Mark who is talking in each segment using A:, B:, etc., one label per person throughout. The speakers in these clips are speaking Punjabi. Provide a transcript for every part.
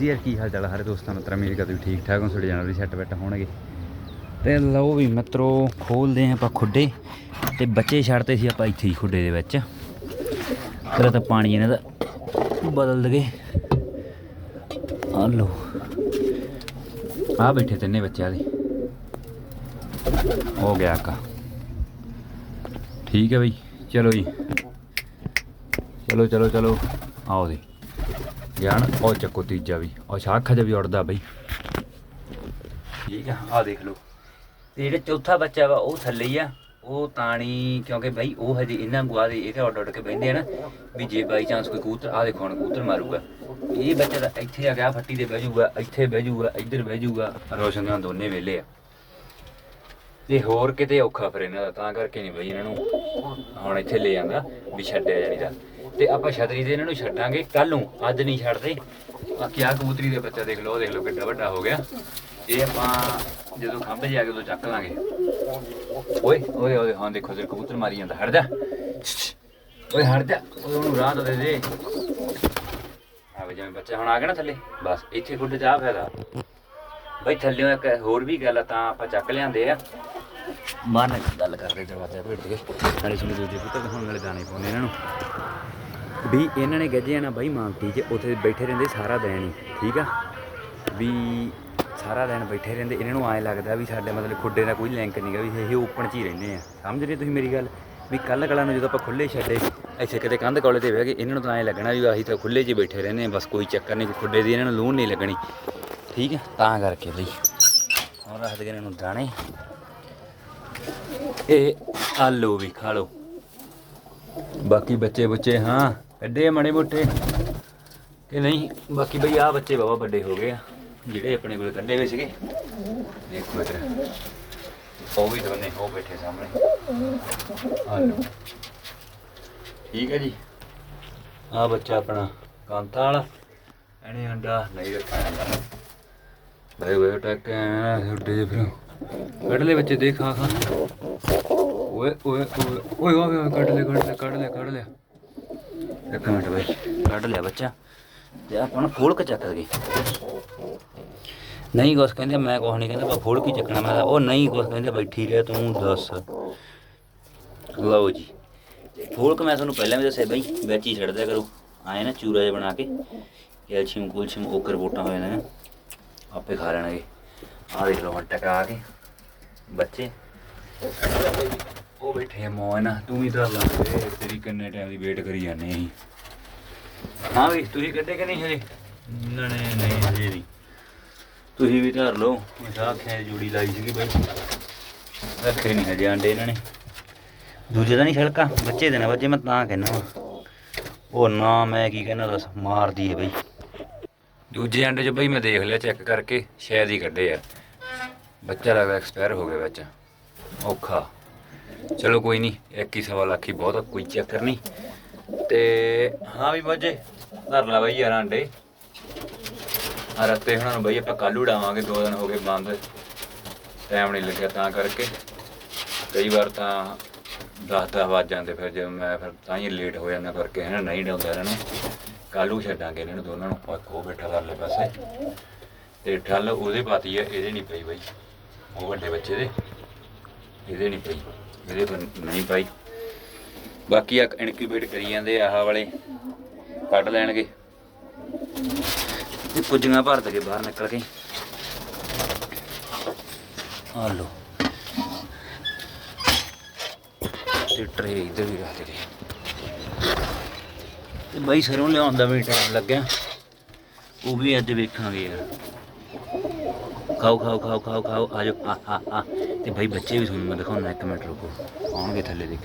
A: ਜੀ ਯਾਰ ਕੀ ਹਾਲ ਚਾਲ ਆ ਸਾਰੇ ਦੋਸਤਾਂ ਮਿੱਤਰਾਂ ਮੇਰੇ ਕਦੇ ਵੀ ਠੀਕ ਠਾਕ ਹੋ ਤੁਹਾਡੇ ਜਾਨਵਰ ਸੈੱਟ ਬੈਠ ਹੋਣਗੇ। ਤੇ ਲਓ ਵੀ ਮਿੱਤਰੋ, ਖੋਲਦੇ ਆਂ ਆਪਾਂ ਖੁੱਡੇ ਤੇ ਬੱਚੇ ਛੱਡਦੇ ਸੀ ਆਪਾਂ ਇੱਥੇ ਹੀ ਖੁੱਡੇ ਦੇ ਵਿੱਚ। ਫਿਰ ਤਾਂ ਪਾਣੀ ਇਹਨਾਂ ਦਾ ਬਦਲ ਦਗੇ ਆ ਲਓ। ਆ ਬੈਠੇ ਤਿੰਨੇ ਬੱਚਿਆਂ ਦੇ। ਹੋ ਗਿਆ ਕਾ ਠੀਕ ਹੈ ਬਈ, ਚਲੋ ਜੀ। ਚਲੋ ਚਲੋ ਚਲੋ। ਆਓ ਜੀ। ਗਿਆਨ, ਉਹ ਚੱਕੋ ਤੀਜਾ ਵੀ। ਉਹ ਸ਼ਾਖਾ ਜਿਹਾ ਵੀ ਉੜਦਾ ਬਈ। ਠੀਕ ਆ ਆ ਦੇਖ ਲਓ। ਤੇ ਜਿਹੜਾ ਚੌਥਾ ਬੱਚਾ ਵਾ, ਉਹ ਥੱਲੇ ਹੀ ਆ। ਉਹ ਤਾਣੀ, ਕਿਉਂਕਿ ਬਈ ਉਹ ਹਜੇ ਇਹਨਾਂ ਗੁਆ ਦੇ ਇਹਦੇ ਉੱਡ ਉੱਡ ਕੇ ਬਹਿੰਦੇ ਆ ਨਾ। ਵੀ ਜੇ ਬਾਈ ਚਾਂਸ ਕੋਈ ਕਬੂਤਰ ਆ ਦੇਖੋ ਹੁਣ ਕਬੂਤਰ ਮਾਰੂਗਾ। ਇਹ ਬੱਚਾ ਤਾਂ ਇੱਥੇ ਆ ਗਿਆ ਫੱਟੀ ਦੇ ਬਹਿ ਜਾਊਗਾ, ਇੱਥੇ ਬਹਿ ਜਾਊਗਾ, ਇੱਧਰ ਬਹਿ ਜਾਊਗਾ। ਰੋਸ਼ਨ ਦੋਨੇ ਵੇਲੇ ਆ। ਤੇ ਹੋਰ ਕਿਤੇ ਔਖਾ ਫਿਰ ਇਹਨਾਂ ਦਾ, ਤਾਂ ਕਰਕੇ ਨਹੀਂ ਬਈ ਇਹਨਾਂ ਨੂੰ ਹੁਣ ਇੱਥੇ ਲੈ ਜਾਂਦਾ ਵੀ ਛੱਡਿਆ ਜਾਣੀਦਾ ਤੇ ਆਪਾਂ ਛਤਰੀ ਦੇ ਇਹਨਾਂ ਨੂੰ ਛੱਡਾਂਗੇ। ਕੱਲ ਨੂੰ, ਅੱਜ ਨਹੀਂ ਛੱਡਦੇ। ਬਾਕੀ ਆ ਕਬੂਤਰੀ ਦੇ ਬੱਚਾ ਦੇਖ ਲਓ ਦੇਖ ਲਓ ਕਿੱਡਾ ਵੱਡਾ ਹੋ ਗਿਆ। ਇਹ ਆਪਾਂ ਜਦੋਂ ਖੰਭ ਜਾ ਕੇ ਉਦੋਂ ਚੱਕ ਲਾਂਗੇ। ਓਏ ਓਏ ਓਏ, ਹਾਂ ਦੇਖੋ ਤੇ ਕਬੂਤਰ ਮਾਰੀ ਜਾਂਦਾ। ਹਟ ਜਾ। ਓਏ, ਹਟ ਜਾ। ਓਏ, ਉਹਨੂੰ ਰਾਹ ਤਾਂ ਦੇ ਦੇ। ਆ ਜਿਵੇਂ ਬੱਚਾ ਹੁਣ ਆ ਗਿਆ ਨਾ ਥੱਲੇ। ਬਸ, ਇੱਥੇ ਗੁੱਡ ਜਾ ਫਾਇਦਾ। ਬਈ ਥੱਲੇ ਇੱਕ ਹੋਰ ਵੀ ਗੱਲ ਆ, ਤਾਂ ਆਪਾਂ ਚੱਕ ਲਿਆਂਦੇ ਆ। ਮਾਰਨ ਗੱਲ ਕਰਦੇ ਦਰਵਾਜ਼ਾ ਭੇਟ ਕੇ। ਨਾਲੇ ਸੁਣੀ ਦੂਜੇ ਪੁੱਤਰ ਹੁਣ ਨਾਲੇ ਦਾਣੇ ਪਾਉਂਦੇ ਇਹਨਾਂ ਨੂੰ। ਵੀ ਇਹਨਾਂ ਨੇ ਗੱਜੇ ਨਾ ਬਾਈ ਮਾਂਗਟੀ 'ਚ ਉੱਥੇ ਬੈਠੇ ਰਹਿੰਦੇ ਸਾਰਾ ਦਿਨ ਹੀ, ਠੀਕ ਆ? ਵੀ ਸਾਰਾ ਦਿਨ ਬੈਠੇ ਰਹਿੰਦੇ, ਇਹਨਾਂ ਨੂੰ ਐਂ ਲੱਗਦਾ ਵੀ ਸਾਡੇ ਮਤਲਬ ਖੁੱਡੇ ਦਾ ਕੋਈ ਲਿੰਕ ਨਹੀਂਗਾ ਵੀ ਇਹ ਓਪਨ 'ਚ ਹੀ ਰਹਿੰਦੇ ਆ। ਸਮਝ ਰਹੇ ਤੁਸੀਂ ਮੇਰੀ ਗੱਲ? ਵੀ ਕੱਲ ਕਲਾ ਨੂੰ ਜਦੋਂ ਆਪਾਂ ਖੁੱਲੇ ਛੱਡੇ, ਇੱਥੇ ਕਿਤੇ ਕੰਧ ਕੋਲੇ ਤੇ ਬਹਿ ਗਏ, ਇਹਨਾਂ ਨੂੰ ਤਾਂ ਐਂ ਲੱਗਣਾ ਵੀ ਆਹੀ ਤਾਂ ਖੁੱਲੇ 'ਚ ਹੀ ਬੈਠੇ ਰਹਿੰਦੇ ਆ ਬਸ ਕੋਈ ਚੱਕਰ ਨਹੀਂ ਖੁੱਡੇ ਦੀ ਇਹਨਾਂ ਨੂੰ ਲੂਣ ਨਹੀਂ ਲੱਗਣੀ, ਠੀਕ ਹੈ ਤਾਂ ਕਰਕੇ ਬਈ, ਹੁਣ ਰੱਖ ਦੇ ਇਹਨਾਂ ਨੂੰ ਦਾਣੇ। ਇਹ ਆਲੂ ਵੀ ਖਾ ਲਓ। ਬਾਕੀ ਬੱਚੇ ਬੱਚੇ ਹਾਂ? ਐਡੇ ਮਣੇ ਮੋਟੇ ਕਿ ਨਹੀਂ? ਬਾਕੀ ਬਈ ਆ ਬੱਚੇ ਬਾਬਾ ਵੱਡੇ ਹੋ ਗਏ ਆ, ਜਿਹੜੇ ਆਪਣੇ ਕੋਲ ਕੱਢੇ ਹੋਏ ਸੀਗੇ। ਦੇਖੋ ਇੱਧਰ। ਉਹ ਵੀ ਦੋਨੇ ਉਹ ਬੈਠੇ ਸਾਹਮਣੇ। ਆ ਲਓ ਠੀਕ ਹੈ ਜੀ। ਆ ਬੱਚਾ ਆਪਣਾ ਕਾਂਤਾ ਵਾਲਾ। ਇਹਨੇ ਅੰਡਾ ਨਹੀਂ ਰੱਖਣਾ ਭਾਈ ਵੇ ਟੱਕ ਛੋਟੇ ਜਿਹੇ ਫਿਰ। ਕੱਢ ਲੈ ਬੱਚੇ, ਦੇਖ ਖਾ ਖਾ ਓਏ ਓਏ ਓਏ ਓਏ ਓਏ, ਕੱਢ ਲੈ ਕੱਢ ਲੈ ਕੱਢ ਲੈ, ਕੱਢ ਲਿਆ ਇੱਕ ਮਿੰਟ ਬਈ। ਕੱਢ ਲਿਆ ਬੱਚਾ। ਤੇ ਆਪਾਂ ਨੂੰ ਫੋਲ ਚੱਕ ਗਏ ਨਹੀਂ, ਕੁਛ ਕਹਿੰਦੇ ਮੈਂ ਕੁਛ ਨਹੀਂ ਕਹਿੰਦਾ ਬਾ ਫੋਲ ਕੇ ਚੱਕਣਾ ਮੈਂ ਉਹ ਨਹੀਂ, ਕੁਛ ਕਹਿੰਦੇ ਬੈਠੀ ਰਹਿ ਤੂੰ ਦੱਸ। ਲਓ ਜੀ। ਫੋਲ ਮੈਂ ਤੁਹਾਨੂੰ ਪਹਿਲਾਂ ਵੀ ਦੱਸਿਆ ਬਈ, ਵਿੱਚ ਹੀ ਛੱਡ ਕਰੋ। ਆਏ ਨਾ ਚੂਰਾ ਜਿਹਾ ਬਣਾ ਕੇ। ਕੈਲਸ਼ੀਅਮ, ਕੁਲਸ਼ੀਅਮ, ਓਕਰ ਵੋਟਾਂ ਹੋ ਜਾਂਦੇ ਆਪੇ ਖਾ ਲੈਣਗੇ। ਆਹ ਦੇਖ ਲਓ ਹੁਣ ਟਕਾ ਕੇ। ਬੱਚੇ। ਉਹ ਬੈਠੇ ਆ ਮੌਜ ਨਾ ਤੂੰ ਵੀ ਤਾਂ ਲਾ। ਦੇ ਤੇਰੀ ਕਿੰਨੇ ਟਾਈਮ ਦੀ ਵੇਟ ਕਰੀ ਜਾਂਦੇ ਅਸੀਂ। ਹਾਂ ਵੀ ਤੁਸੀਂ ਕੱਢੇ ਕਿ ਨਹੀਂ ਹਜੇ? ਨਹੀਂ ਨਹੀਂ ਹਜੇ ਨਹੀਂ। ਤੁਸੀਂ ਵੀ ਧਰ ਲਓ। ਮਜ਼ਾਕ ਖੈ ਜੂੜੀ ਲਾਈ ਸੀਗੀ ਬਾਈ। ਰੱਖੇ ਨਹੀਂ ਹਜੇ ਆਂਡੇ ਇਹਨਾਂ ਨੇ। ਦੂਜੇ ਦਾ ਨਹੀਂ ਛਲਕਾ ਬੱਚੇ ਦੇ ਨਾ ਬੱਚੇ ਮੈਂ ਤਾਂ ਕਹਿੰਦਾ ਵਾ। ਉਹ ਨਾ ਮੈਂ ਕੀ ਕਹਿੰਦਾ ਦੱਸ ਮਾਰਦੀ ਹੈ ਬਈ। ਦੂਜੇ ਅੰਡੇ 'ਚ ਬਈ ਮੈਂ ਦੇਖ ਲਿਆ ਚੈੱਕ ਕਰਕੇ ਸ਼ਾਇਦ ਹੀ ਕੱਢੇ ਆ। ਬੱਚਾ ਲੱਗਦਾ ਐਕਸਪਾਇਰ ਹੋ ਗਿਆ ਬੱਚਾ ਔਖਾ। ਚਲੋ ਕੋਈ ਨਹੀਂ ਇੱਕ ਹੀ ਸਵਾ ਲੱਖ ਹੀ ਬਹੁਤ ਆ, ਕੋਈ ਚੱਕਰ ਨਹੀਂ ਤੇ ਹਾਂ ਵੀ ਬੱਜੇ ਧਰ ਲਾ ਬਈ ਯਾਰ ਅੰਡੇ। ਆ ਰੱਤੇ ਹੁਣਾਂ ਨੂੰ ਬਈ ਆਪਾਂ ਕੱਲ ਉਡਾਵਾਂਗੇ ਦੋ ਦਿਨ ਹੋ ਗਏ ਬੰਦ। ਟਾਈਮ ਨਹੀਂ ਲੱਗਿਆ ਤਾਂ ਕਰਕੇ। ਕਈ ਵਾਰ ਤਾਂ 10 ਦਸ ਵੱਜ ਜਾਂਦੇ ਫਿਰ ਜੇ ਮੈਂ ਫਿਰ ਤਾਂ ਹੀ ਲੇਟ ਹੋ ਜਾਂਦਾ ਕਰਕੇ ਹੈ ਨਾ ਨਹੀਂ ਡਾਉਂਦਾ ਇਹਨਾਂ ਨੂੰ ਕੱਲੂ ਛੱਡਾਂਗੇ ਇਹਨਾਂ ਨੂੰ ਦੋਨਾਂ ਨੂੰ ਉਹ ਇੱਕ ਉਹ ਬੈਠਾ ਕਰਲੇ ਪਾਸੇ। ਤੇ ਠੱਲ ਉਹਦੇ ਪਾਤੀ ਆ ਇਹਦੇ ਨਹੀਂ ਪਈ ਬਈ। ਉਹ ਵੱਡੇ ਬੱਚੇ ਦੇ ਇਹਦੇ ਨਹੀਂ ਪਈ। ਇਹਦੇ ਪਰ ਨਹੀਂ ਪਾਈ ਬਾਕੀ ਆ ਇਨਕਿਊਬੇਟ ਕਰੀ ਜਾਂਦੇ ਆਹ ਵਾਲੇ। ਕੱਢ ਲੈਣਗੇ। ਤੇ ਪੁੱਜੀਆਂ ਭਰ ਦਗੇ ਬਾਹਰ ਨਿਕਲ ਕੇ। ਆ ਲੋ ਤੇ ਟਰੇ ਇੱਧਰ ਵੀ ਰੱਖ ਦੇ ਤੇ ਬਾਈ ਸਰੋਂ ਲਿਆਉਣ ਦਾ ਵੀ ਟਾਈਮ ਲੱਗਿਆ। ਉਹ ਵੀ ਅੱਜ ਵੇਖਾਂਗੇ ਯਾਰ। ਖਾਓ ਖਾਓ ਖਾਓ ਖਾਓ ਖਾਓ ਆ ਜਾਓ ਆ ਆ ਆ ਤੇ ਭਾਈ ਬੱਚੇ ਵੀ ਤੁਹਾਨੂੰ ਮੈਂ ਦਿਖਾਉਣਾ ਇੱਕ ਮਿੰਟ ਰੁਕੋ। ਆਉਣਗੇ ਥੱਲੇ ਦੇਖ।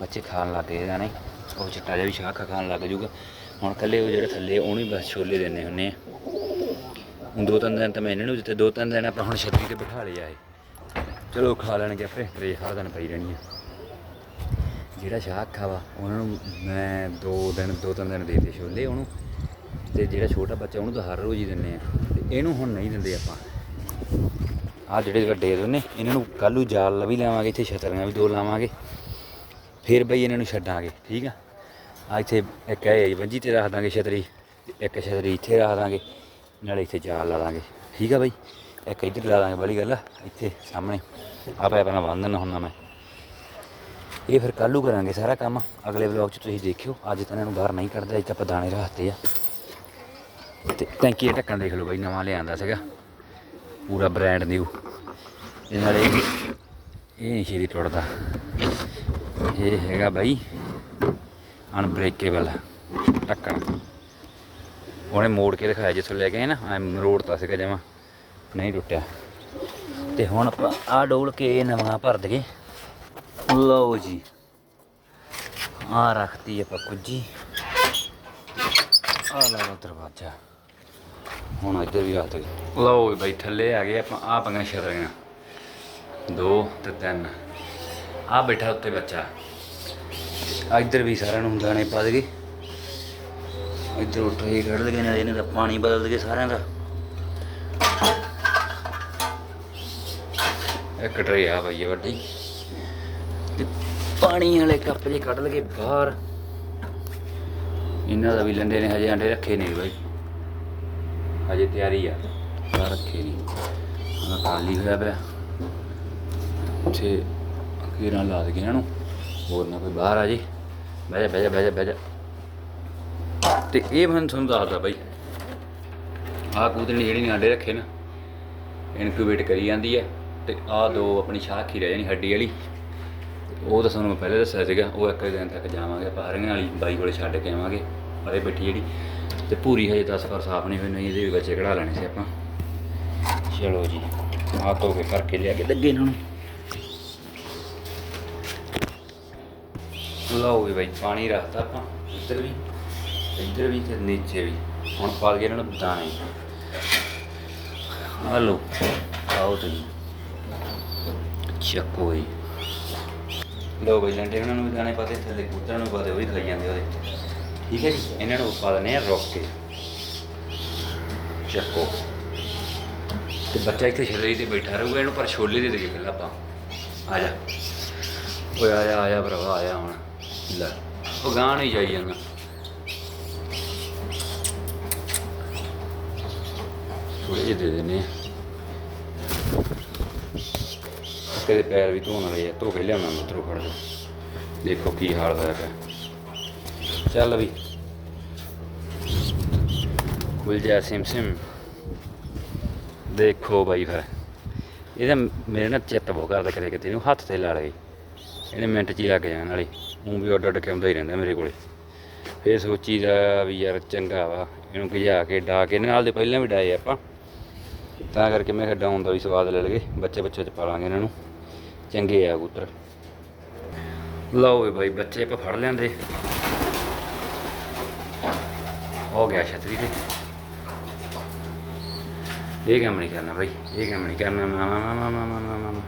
A: ਬੱਚੇ ਖਾਣ ਲੱਗ ਗਏ ਜਾਨੇ ਉਹ ਚਿੱਟਾ ਜਿਹਾ ਵੀ ਸ਼ਾਖਾ ਖਾਣ ਲੱਗ ਜੂਗਾ ਹੁਣ ਕੱਲੇ ਉਹ ਜਿਹੜੇ ਥੱਲੇ ਉਹਨੂੰ ਹੀ ਬਸ ਛੋਲੇ ਦੇਣੇ ਹੁੰਨੇ ਆ। ਹੁਣ ਦੋ ਤਿੰਨ ਦਿਨ ਤਾਂ ਮੈਂ ਇਹਨਾਂ ਨੂੰ ਦਿੱਤੇ, ਦੋ ਤਿੰਨ ਦਿਨ ਆਪਾਂ ਹੁਣ ਛੱਤੀ ਤੇ ਬਿਠਾ ਲਿਆ ਏ। ਚਲੋ ਖਾ ਲੈਣਗੇ ਆਪੇ ਟਰੇ ਸਾਰਾ ਦਿਨ ਪਈ ਰਹਿਣੀ ਆ। ਜਿਹੜਾ ਸ਼ਾਖਾ ਵਾ ਉਹਨਾਂ ਨੂੰ ਮੈਂ ਦੋ ਦਿਨ, ਦੋ ਤਿੰਨ ਦਿਨ ਦੇ ਦਿੱਤੇ ਛੋਲੇ ਉਹਨੂੰ। ਤੇ ਜਿਹੜਾ ਛੋਟਾ ਬੱਚਾ, ਉਹਨੂੰ ਤਾਂ ਹਰ ਰੋਜ਼ ਹੀ ਦਿੰਨੇ ਆ। ਇਹਨੂੰ ਹੁਣ ਨਹੀਂ ਦਿੰਦੇ ਆਪਾਂ। ਆ ਜਿਹੜੇ ਵੱਡੇ ਦੋਨੇ ਇਹਨਾਂ ਨੂੰ ਕੱਲੂ ਜਾਲ ਵੀ ਲਾਵਾਂਗੇ, ਇੱਥੇ ਛਤਰੀਆਂ ਵੀ ਦੋ ਲਾਵਾਂਗੇ। ਫਿਰ ਬਈ ਇਹਨਾਂ ਨੂੰ ਛੱਡਾਂਗੇ, ਠੀਕ ਆ? ਆ ਇੱਥੇ ਇੱਕ ਹੈ ਵੰਜੀ ਤੇ ਰੱਖ ਦਾਂਗੇ ਛਤਰੀ ਤੇ ਇੱਕ ਛਤਰੀ ਇੱਥੇ ਰੱਖ ਦਾਂਗੇ, ਨਾਲੇ ਇੱਥੇ ਜਾਲ ਲਾ ਦਾਂਗੇ। ਠੀਕ ਆ ਬਈ? ਇੱਕ ਇੱਧਰ ਲਾ ਦਾਂਗੇ ਬੜੀ ਗੱਲ ਆ, ਇੱਥੇ ਸਾਹਮਣੇ। ਆਪੇ ਆਪਣਾ ਪਹਿਲਾਂ ਬੰਨ ਹੁੰਦਾ ਮੈਂ। ਇਹ ਫਿਰ ਕੱਲੂ ਕਰਾਂਗੇ ਸਾਰਾ ਕੰਮ। ਅਗਲੇ ਵਲੌਗ 'ਚ ਤੁਸੀਂ ਦੇਖਿਓ, ਅੱਜ ਤਾਂ ਇਹਨਾਂ ਨੂੰ ਬਾਹਰ ਨਹੀਂ ਕੱਢਦੇ, ਅੱਜ ਤਾਂ ਆਪਾਂ ਦਾਣੇ ਰੱਖਤੇ ਆ। ਤੇ ਟੈਂਕੀ ਦਾ ਢੱਕਣ ਦੇਖ ਲਓ ਬਾਈ, ਨਵਾਂ ਲਿਆਂਦਾ ਸੀਗਾ। ਪੂਰਾ ਬ੍ਰਾਂਡ ਨਿਊ ਇਹ ਨਾਲ ਇਹ ਇਹ ਨਹੀਂ ਛੇਤੀ ਟੁੱਟਦਾ। ਇਹ ਹੈਗਾ ਬਾਈ ਅਨਬ੍ਰੇਕੇਬਲ ਢੱਕਣ। ਉਹਨੇ ਮੋੜ ਕੇ ਦਿਖਾਇਆ ਜਿੱਥੋਂ ਲੈ ਕੇ ਆਏ ਨਾ, ਐ ਮਰੋੜਤਾ ਸੀਗਾ ਜਮਾ, ਨਹੀਂ ਟੁੱਟਿਆ। ਤੇ ਹੁਣ ਆਪਾਂ ਆ ਡੋਲ ਕੇ ਇਹ ਨਵਾਂ ਭਰ ਦਗੇ ਲਓ ਜੀ। ਆ ਰੱਖਤੀ ਆਪਾਂ ਕੁੱਜੀ। ਆ ਲਾ ਦਰਵਾਜ਼ਾ। ਹੁਣ ਇੱਧਰ ਵੀ ਆ ਤੇ ਲਓ ਵੀ ਬਈ, ਥੱਲੇ ਆ ਗਏ ਆਪਾਂ ਆ ਪੰਗਾ ਛਤਰੀਆਂ ਦੋ ਤੇ ਤਿੰਨ। ਆ ਬੈਠਾ ਉੱਤੇ ਬੱਚਾ। ਇੱਧਰ ਵੀ ਸਾਰਿਆਂ ਨੂੰ ਦਾਣੇ ਪਾ ਦਗੇ ਇੱਧਰ ਟਰੇ ਕੱਢ ਲਗੇ ਨਾਲ ਇਹਨਾਂ ਦਾ ਪਾਣੀ ਬਦਲ ਦਗੇ ਸਾਰਿਆਂ ਦਾ। ਇੱਕ ਟਰੇ ਆ ਬਈ ਵੱਡੀ। ਪਾਣੀ ਵਾਲੇ ਕੱਪ ਜੇ ਕੱਢ ਲਗੇ ਬਾਹਰ। ਇਹਨਾਂ ਦਾ ਵੀ ਲੰਡੇ ਨੇ, ਹਜੇ ਆਂਡੇ ਰੱਖੇ ਨਹੀਂ ਬਾਈ। ਹਜੇ ਤਿਆਰੀ ਆ। ਆ ਰੱਖੇ ਨਹੀਂ ਆ ਖਾਲੀ ਹੋਇਆ ਪਿਆ। ਉੱਥੇ ਅਖੀਰਾਂ ਲਾ ਦੇ ਇਹਨਾਂ ਨੂੰ। ਹੋਰ ਨਾ ਕੋਈ ਬਾਹਰ ਆ ਜੇ। ਬਹਿ ਜਾ ਬਹਿ ਜਾ ਬਹਿ ਜਾ ਬਹਿ ਜਾ। ਤੇ ਇਹ ਮੈਂ ਤੁਹਾਨੂੰ ਦੱਸਦਾ ਬਾਈ। ਆਹ ਕੂਦਣੀ ਜਿਹੜੀ ਨੇ ਆਂਡੇ ਰੱਖੇ ਨਾ ਇਨਕਿਊਬੇਟ ਕਰੀ ਜਾਂਦੀ ਹੈ ਤੇ ਆਹ ਦੋ ਆਪਣੀ ਸ਼ਾਖੀ ਰਹਿ ਜਾਣੀ ਹੱਡੀ ਵਾਲੀ। ਉਹ ਤਾਂ ਤੁਹਾਨੂੰ ਮੈਂ ਪਹਿਲੇ ਦੱਸਿਆ ਸੀਗਾ, ਉਹ ਇੱਕ ਦਿਨ ਤੱਕ ਜਾਵਾਂਗੇ, ਆਪਾਂ ਹਰੀਆਂ ਵਾਲੀ ਬਾਈ ਕੋਲੇ ਛੱਡ ਕੇ ਆਵਾਂਗੇ। ਅਰੇ ਬੈਠੀ ਜਿਹੜੀ। ਤੇ ਪੂਰੀ ਹਜੇ 10 ਵਾਰ ਸਾਫ਼ ਨਹੀਂ ਹੋਈ, ਨਹੀਂ ਇਹਦੇ ਵੀ ਬੱਚੇ ਕਢਾ ਲੈਣੇ ਸੀ ਆਪਾਂ। ਚਲੋ ਜੀ, ਆਹ ਧੋ ਕੇ ਕਰਕੇ ਲਿਆ ਕੇ ਲੱਗੇ ਇਹਨਾਂ ਨੂੰ। ਲਓ ਵੀ ਬਾਈ, ਪਾਣੀ ਰੱਖਤਾ ਆਪਾਂ, ਇੱਧਰ ਵੀ ਇੱਧਰ ਵੀ ਤੇ ਨੀਚੇ ਵੀ। ਹੁਣ ਪਾ ਦਈਏ ਇਹਨਾਂ ਨੂੰ ਦਾਣੇ। ਆ ਲਓ ਆਓ ਤੁਸੀਂ। ਚੱਕੋ ਜੀ ਲਓ ਬਈ, ਲੰਡੇ ਉਹਨਾਂ ਨੂੰ ਵੀ ਦਾਣੇ ਪਾਤੇ ਥੱਲੇ ਕੂਤਰਾਂ ਨੂੰ ਪਾਤੇ, ਉਹ ਵੀ ਖਾਈ ਜਾਂਦੇ ਉਹਦੇ। ਠੀਕ ਹੈ ਜੀ ਇਹਨਾਂ ਨੂੰ ਪਾ ਦਿੰਦੇ ਆ ਰੁੱਕ ਕੇ ਚੱਕੋ ਤੇ ਬੱਚਾ ਇੱਥੇ ਛੇੜੀ ਤੇ ਬੈਠਾ ਰਹੂਗਾ ਇਹਨੂੰ ਪਰ ਛੋਲੇ ਦੇ ਦੇਗੇ ਪਹਿਲਾਂ ਆਪਾਂ ਆ ਜਾ ਓਏ ਆ ਜਾ ਆ ਜਾ ਭਰਾਵਾ ਆ ਜਾ ਹੁਣ ਲੈ ਉਹ ਗਾਂ ਨਹੀਂ ਜਾਈ ਜਾਂਦਾ ਥੋੜੇ ਦੇ ਦਿੰਦੇ ਕਦੇ ਪੈਰ ਵੀ ਧੋਣ ਵਾਲੇ ਆ ਧੋ ਕੇ ਲਿਆਉਣਾ ਮਿੱਤਰੋ ਫੜ ਦੇਖੋ ਕੀ ਹਾਲ ਹੋਇਆ ਪਿਆ ਚੱਲ ਵੀ। ਖੁੱਲ ਜਾ ਸਿਮ ਸਿਮ। ਦੇਖੋ ਬਾਈ ਫਿਰ। ਇਹਦਾ ਮੇਰੇ ਨਾਲ ਚਿੱਤ ਬਹੁਤ ਕਰਦਾ ਕਦੇ ਕਿਤੇ ਨੂੰ ਹੱਥ ਤੇ ਲਾ ਲਏ ਇਹਨੇ ਮਿੰਟ ਚ ਹੀ ਲੱਗ ਜਾਣ ਵਾਲੇ ਉਹ ਵੀ ਉੱਡ ਉੱਡ ਕੇ ਆਉਂਦਾ ਹੀ ਰਹਿੰਦਾ ਮੇਰੇ ਕੋਲੇ। ਫੇਰ ਸੋਚੀਦਾ ਵੀ ਯਾਰ ਚੰਗਾ ਵਾ, ਇਹਨੂੰ ਭਜਾ ਕੇ, ਡਾ ਕੇ। ਇਹਦੇ ਨਾਲ ਦੇ ਪਹਿਲਾਂ ਵੀ ਡਾਏ ਆਪਾਂ। ਤਾਂ ਕਰਕੇ ਮੈਂ ਕਿਹਾ ਡਾਉਣ ਦਾ ਵੀ ਸਵਾਦ ਲੈ ਲਗੇ ਬੱਚੇ ਬੱਚੇ ਚ ਪਾ ਲਾਂਗੇ ਇਹਨਾਂ ਨੂੰ। ਚੰਗੇ ਆ ਕਬੂਤਰ। ਲਓ ਵੀ ਬਾਈ, ਬੱਚੇ ਆਪਾਂ ਫੜ ਲਿਆਂਦੇ। ਹੋ ਗਿਆ ਛਤਰੀ ਤੇ ਇਹ ਕੰਮ ਨਹੀਂ ਕਰਨਾ ਬਾਈ ਇਹ ਕੰਮ ਨਹੀਂ ਕਰਨਾ ਨਾ ਨਾ ਨਾ ਨਾ ਨਾ ਨਾ ਨਾ ਨਾ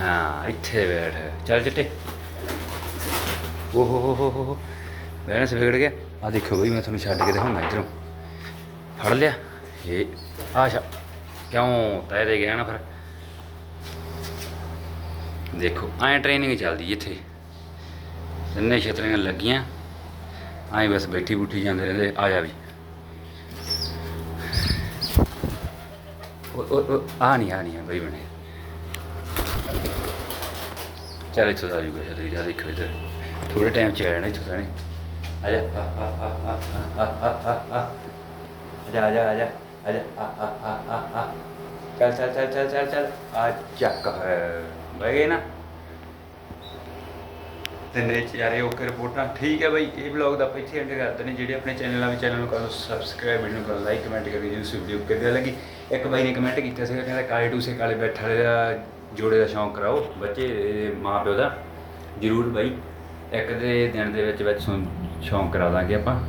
A: ਹਾਂ ਇੱਥੇ ਬੈਠ ਚੱਲ ਚਿੱਟੇ ਓ ਹੋ ਹੋ ਹੋ ਹੋ ਹੋ ਬੈਲੈਂਸ ਵਿਗੜ ਗਿਆ ਆ ਦੇਖੋ ਬਈ ਮੈਂ ਤੁਹਾਨੂੰ ਛੱਡ ਕੇ ਦਿਖਾਉਣਾ ਇਧਰੋਂ ਫੜ ਲਿਆ ਇਹ ਆਸ਼ਾ ਕਿਉਂ ਤੈ ਦੇ ਗਿਆ ਨਾ ਫਿਰ ਦੇਖੋ ਐਂ ਟ੍ਰੇਨਿੰਗ ਚੱਲਦੀ ਇੱਥੇ तिने छित्रियाँ लगियाँ अं बस बैठी बूठी जाते रहते आया भी आनी आनी है भाई बने चल इतों आज देखो इधर थोड़े टाइम चल जाने इतों तेने अजा आ जा आ जा आ जा आ जा चल चल चल चल चल चल आ चक है बह गए ना ਬਹਿ ਗਏ ਨਾ ਚਾਰੇ ਓਕੇ ਰਿਪੋਰਟਾਂ। ਠੀਕ ਹੈ ਬਾਈ, ਇਹ ਵਲੌਗ ਦਾ ਆਪਾਂ ਇੱਥੇ ਐਂਡ ਕਰਦੇ ਨੇ ਜਿਹੜੇ ਆਪਣੇ ਚੈਨਲ ਆ ਵੀ ਚੈਨਲ ਨੂੰ ਕਰੋ ਸਬਸਕ੍ਰਾਈਬ ਵੀਡੀਓ ਨੂੰ ਕਰੋ ਲਾਈਕ ਕਮੈਂਟ ਕਰਕੇ ਜੀ ਉਸ ਵੀਡੀਓ ਕਿੱਦਾਂ ਲੱਗੀ। ਇੱਕ ਬਾਈ ਨੇ ਕਮੈਂਟ ਕੀਤਾ ਸੀਗਾ, ਕਹਿੰਦਾ ਕਾਲੇ ਟੂਸੇ, ਕਾਲੇ ਬੈਠ ਵਾਲੇ ਦਾ ਜੋੜੇ ਦਾ ਸ਼ੌਂਕ ਕਰਾਓ, ਬੱਚੇ ਮਾਂ ਪਿਓ ਦਾ। ਜ਼ਰੂਰ ਬਾਈ, ਇੱਕ ਦੇ ਦਿਨ ਦੇ ਵਿੱਚ ਵਿੱਚ ਸ਼ੌਂਕ ਕਰਾ ਦਾਂਗੇ ਆਪਾਂ।